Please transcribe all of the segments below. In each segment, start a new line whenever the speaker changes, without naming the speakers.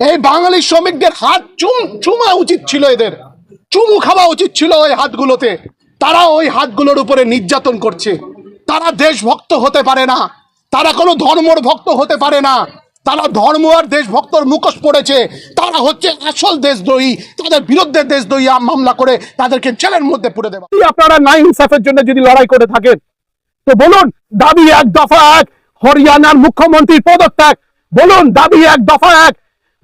এই বাঙালি শ্রমিকদের হাত চুম, চুমা উচিত ছিল এদের। চুমু খাওয়া উচিত ছিল ওই হাতগুলোতে। তারা ওই হাতগুলোর উপরে নির্যাতন করছে। তারা দেশভক্ত হতে পারে না। তারা কোনো ধর্মর ভক্ত হতে পারে না। তারা ধর্ম আর দেশভক্তর মুখোশ পড়েছে। তারা হচ্ছে আসল দেশদ্রোহী। তাদের বিরুদ্ধে দেশদ্রোহী মামলা করে তাদেরকে জেলের মধ্যে পুরে দেওয়া।
আপনারা না ইনসাফের জন্য যদি লড়াই করে থাকেন, তো বলুন, দাবি এক দফা এক, হরিয়ানার মুখ্যমন্ত্রীর পদত্যাগ। বলুন, দাবি এক দফা এক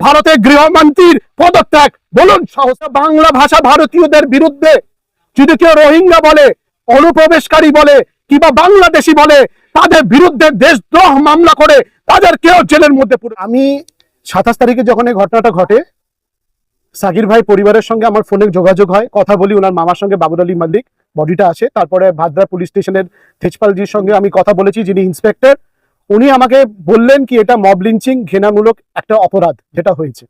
ভারতের গৃহমন্ত্রীর পদত্যাগ। বলুন, সহসা বাংলা ভাষা ভারতীয়দের বিরুদ্ধে যদি কেউ রোহিঙ্গা বলে, অনুপ্রবেশকারী বলে, কিংবা বাংলাদেশি বলে, তাদের বিরুদ্ধে দেশদ্রোহ মামলা করে তাদের কেউ জেলের মধ্যে আমি সাতাশ তারিখে যখন এই ঘটনাটা ঘটে, সাকির ভাই পরিবারের সঙ্গে আমার ফোনে যোগাযোগ হয়। কথা বলি, ওনার মামার সঙ্গে বাবুর আলী মাল্লিক, বডিটা আসে। তারপরে ভাদ্রা পুলিশ স্টেশনের তেজপালজির সঙ্গে আমি কথা বলেছি, যিনি ইন্সপেক্টর। উনি আমাকে বললেন কি, এটা মব লিঞ্চিং ঘৃণামূলক একটা অপরাধ যেটা হয়েছে।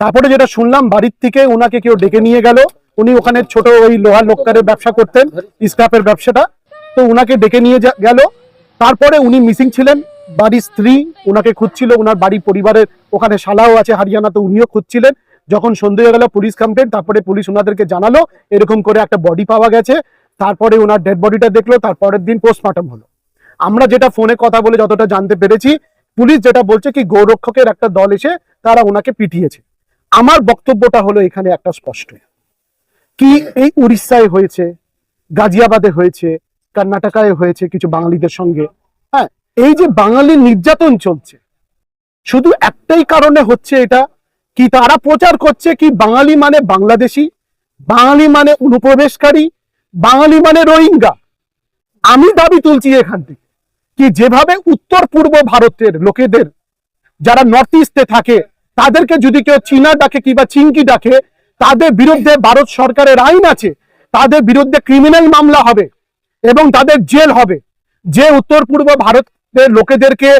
তারপরে যেটা শুনলাম, বাড়ির থেকে ওনাকে কেউ ডেকে নিয়ে গেল। উনি ওখানে ছোট ওই লোহার লোকারের ব্যবসা করতেন স্ক্রাপের ব্যবসাটা। তো ওনাকে ডেকে নিয়ে গেল। তারপরে উনি মিসিং ছিলেন। বাড়ির স্ত্রী ওনাকে খুঁজছিল ওনার বাড়ি পরিবারের ওখানে শালাও আছে হারিয়ানা, তো উনিও খুঁজছিলেন। যখন সন্ধে হয়ে গেল, পুলিশ কমপ্লেন তারপরে পুলিশ ওনাদেরকে জানালো। এরকম করে একটা বডি পাওয়া গেছে। তারপরে ওনার ডেড বডিটা দেখল। তারপরের দিন পোস্টমর্টম হলো। আমরা যেটা ফোনে কথা বলে যতটা জানতে পেরেছি, পুলিশ যেটা বলছে কি গৌরক্ষকের একটা দল এসে তারা ওনাকে পিটিয়েছে। আমার বক্তব্যটা হলো এখানে একটা স্পষ্ট। কি এই উড়িষ্যায় হয়েছে, গাজিয়াবাদে হয়েছে, কর্ণাটকায় হয়েছে কিছু বাঙালিদের সঙ্গে? হ্যাঁ এই যে বাঙালি নির্যাতন চলছে, শুধু একটাই কারণে হচ্ছে এটা, কি তারা প্রচার করছে কি বাঙালি মানে বাংলাদেশি, বাঙালি মানে অনুপ্রবেশকারী, বাঙালি মানে রোহিঙ্গা। আমি দাবি তুলছি এখান থেকে। কি যেভাবে উত্তর পূর্ব ভারতের লোকেদের যারা নর্থ ইস্টে থাকে, তাদেরকে যদি কেউ চীনা ডাকে কিংবা চিংকি ডাকে, তাদের বিরুদ্ধে ভারত সরকারের আইন আছে, তাদের বিরুদ্ধে ক্রিমিনাল মামলা হবে এবং তাদের জেল হবে। যে উত্তর পূর্ব ভারতের লোকেদেরকে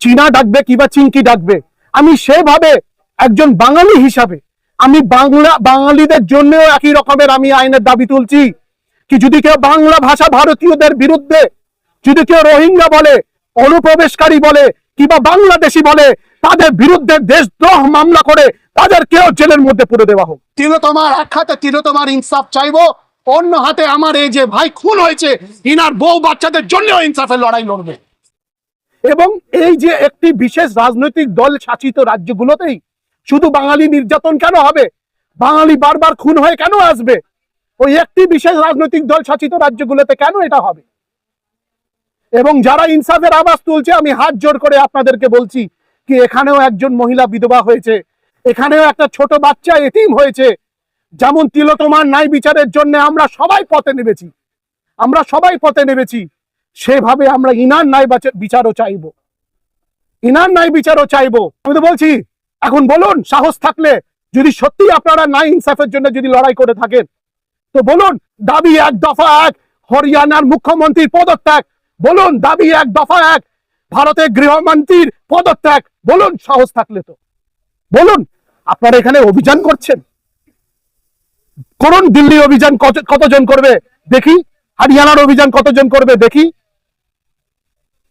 চীনা ডাকবে কিংবা চিংকি ডাকবে, আমি সেভাবে একজন বাঙালি হিসাবে, আমি বাংলা, বাঙালিদের জন্যও একই রকমের আমি আইনের দাবি তুলছি, কি যদি কেউ বাংলা ভাষা ভারতীয়দের বিরুদ্ধে যদি কেউ রোহিঙ্গা বলে অনুপ্রবেশকারী বলে কিংবা বাংলাদেশি বলে তাদের বিরুদ্ধে দেশদ্রোহ মামলা করে তাদের কেউ জেলের মধ্যে পুরে দেওয়া হোক।
তিলোতমার এক হাতে তিলোতমার ইনসাফ চাইব অন্য হাতে আমার এই যে ভাই খুন হয়েছে ইনার বউ বাচ্চাদের জন্য ইনসাফের লড়াই লড়বে।
এবং এই যে একটি বিশেষ রাজনৈতিক দল শাসিত রাজ্যগুলোতেই শুধু বাঙালি নির্যাতন কেন হবে? বাঙালি বারবার খুন হয়ে কেন আসবে? ওই একটি বিশেষ রাজনৈতিক দল শাসিত রাজ্যগুলোতে কেন এটা হবে? এবং যারা ইনসাফের আওয়াজ তুলছে, আমি হাত জোর করে আপনাদেরকে বলছি কি এখানেও একজন মহিলা বিধবা হয়েছে, এখানেও একটা ছোট বাচ্চা এতিম হয়েছে, যেমন তিলোতমার ন্যায় বিচারের জন্য আমরা সবাই পথে নেমেছি, আমরা সবাই পথে নেমেছি, সেভাবে আমরা ইনার বাচা- বিচারও চাইব। ইনার ন্যায় বিচারও চাইব। আমি তো বলছি, এখন বলুন, সাহস থাকলে, যদি সত্যি আপনারা নাই ইনসাফের জন্য যদি লড়াই করে থাকেন, তো বলুন, দাবি এক দফা এক, হরিয়ানার মুখ্যমন্ত্রীর পদত্যাগ বলুন, দাবি এক, দফা এক ভারতের গৃহমন্ত্রীর পদত্যাগ, বলুন, সাহস থাকলে তো। বলুন, আপনারা এখানে অভিযান করছেন? করুন, দিল্লি অভিযান কত- কতজন করবে? দেখি, হরিয়ানার অভিযান কতজন করবে? দেখি।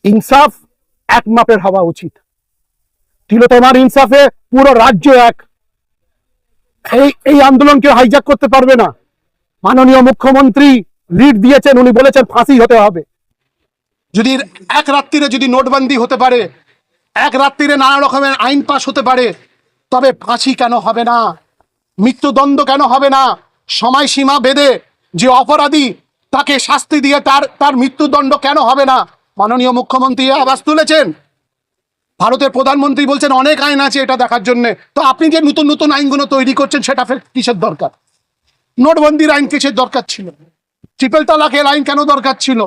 ইনসাফ এক মাপের হওয়া উচিত। তিলোতমার ইনসাফে পুরো রাজ্য এক। এই এই আন্দোলনকে হাইজ্যাক করতে পারবে না। মাননীয় মুখ্যমন্ত্রী লিড দিয়েছেন, উনি বলেছেন ফাঁসি হতে হবে।
যদি এক রাত্রিরে যদি নোটবন্দি হতে পারে, এক রাত্রিরে নানা রকমের আইন পাশ হতে পারে, তবে ফাঁসি কেন হবে না? মৃত্যুদণ্ড কেন হবে না? সময়সীমা বেঁধে যে অপরাধী তাকে শাস্তি দিয়ে তার তার মৃত্যুদণ্ড কেন হবে না? মাননীয় মুখ্যমন্ত্রী আওয়াজ তুলেছেন। ভারতের প্রধানমন্ত্রী বলছেন, অনেক আইন আছে এটা দেখার জন্য। তো আপনি যে নতুন নতুন আইনগুলো তৈরি করছেন, সেটা ফের কিসের দরকার? নোটবন্দির আইন কিসের দরকার ছিল? ট্রিপল তালাকের আইন কেন দরকার ছিল?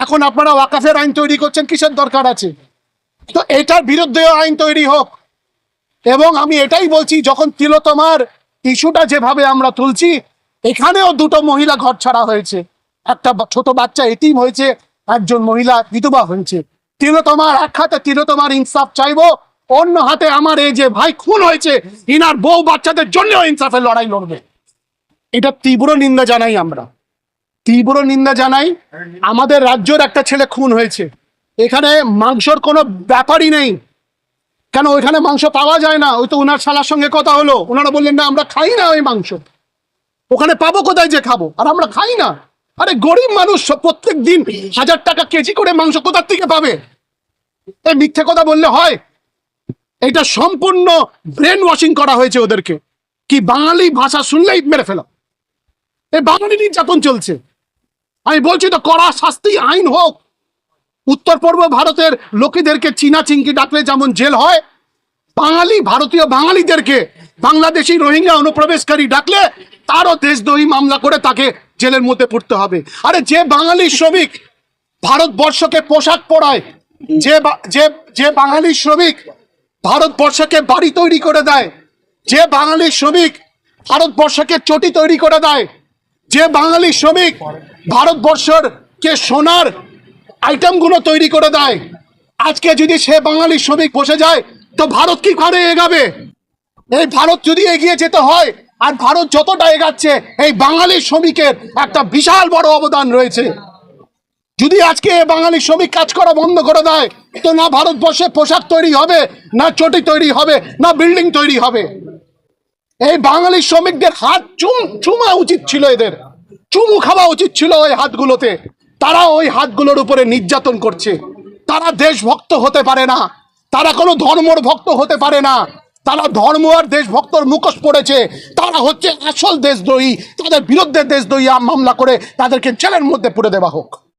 এখন আপনারা ওয়াকাফের আইন তৈরি করছেন, কিসের দরকার আছে? তো এটার বিরুদ্ধেও আইন তৈরি হোক। এবং আমি এটাই বলছি, যখন তিলোতমার ইস্যুটা যেভাবে আমরা তুলছি, এখানেও দুটো মহিলা ঘর ছাড়া হয়েছে। একটা ছোট বাচ্চা এটিম হয়েছে, একজন মহিলা বিধবা হয়েছে। তিলোতমার এক হাতে তিলোতমার ইনসাফ চাইব, অন্য হাতে আমার এই যে ভাই খুন হয়েছে, ইনার বউ বাচ্চাদের জন্য ইনসাফের লড়াই লড়বে। এটা তীব্র নিন্দা জানাই আমরা। তীব্র নিন্দা জানাই। আমাদের রাজ্যের একটা ছেলে খুন হয়েছে। এখানে মাংসর কোনো ব্যাপারই নেই। কেন ওইখানে মাংস পাওয়া যায় না? ওই তো ওনার শালার সঙ্গে কথা হলো। ওনারা বললেন, না, আমরা খাই না ওই মাংস। ওখানে পাবো কোথায় যে খাব? আর আমরা খাই না। আরে গরিব মানুষ প্রত্যেক দিন হাজার টাকা কেজি করে মাংস কোথার থেকে পাবে? এই মিথ্যে কথা বললে হয়। এটা সম্পূর্ণ ব্রেন ওয়াশিং করা হয়েছে ওদেরকে। কি বাঙালি ভাষা শুনলেই মেরে ফেলা। এই বাঙালি নির্যাতন চলছে। আমি বলছি তো, কড়া শাস্তি, আইন হোক। উত্তর পূর্ব ভারতের লোকেদেরকে চীনা চিংকি ডাকলে যেমন জেল হয়, বাঙালি, ভারতীয় বাঙালিদেরকে বাংলাদেশি রোহিঙ্গা অনুপ্রবেশকারী ডাকলে তারও দেশদ্রোহী মামলা করে তাকে জেলের মধ্যে পড়তে হবে। আরে যে বাঙালি শ্রমিক ভারতবর্ষকে পোশাক পরায়, যে যে যে বাঙালি শ্রমিক ভারতবর্ষকে বাড়ি তৈরি করে দেয়, যে বাঙালি শ্রমিক ভারতবর্ষকে চটি তৈরি করে দেয়, যে বাঙালি শ্রমিক ভারতবর্ষর কে সোনার আইটেমগুলো তৈরি করে দেয়, আজকে যদি সে বাঙালি শ্রমিক বসে যায়, তো ভারত কি করে এগাবে? এই ভারত যদি এগিয়ে যেতে হয়, আর ভারত যতটা এগাচ্ছে, এই বাঙালি শ্রমিকের একটা বিশাল বড় অবদান রয়েছে। যদি আজকে বাঙালি শ্রমিক কাজ করা বন্ধ করে দেয়, তো না ভারতবর্ষে পোশাক তৈরি হবে, না চটি তৈরি হবে, না বিল্ডিং তৈরি হবে। এই বাঙালি শ্রমিকদের হাত চুম চুমা উচিত ছিল এদের। চুমু খাওয়া উচিত ছিল ওই হাতগুলোতে। তারা ওই হাতগুলোর উপরে নির্যাতন করছে। তারা দেশভক্ত হতে পারে না। তারা কোনো ধর্মর ভক্ত হতে পারে না। তারা ধর্ম আর দেশভক্তর মুখোশ পড়েছে। তারা হচ্ছে আসল দেশদ্রোহী। তাদের বিরুদ্ধে দেশদ্রোহী মামলা করে তাদেরকে জেলের মধ্যে পুরে দেওয়া হোক।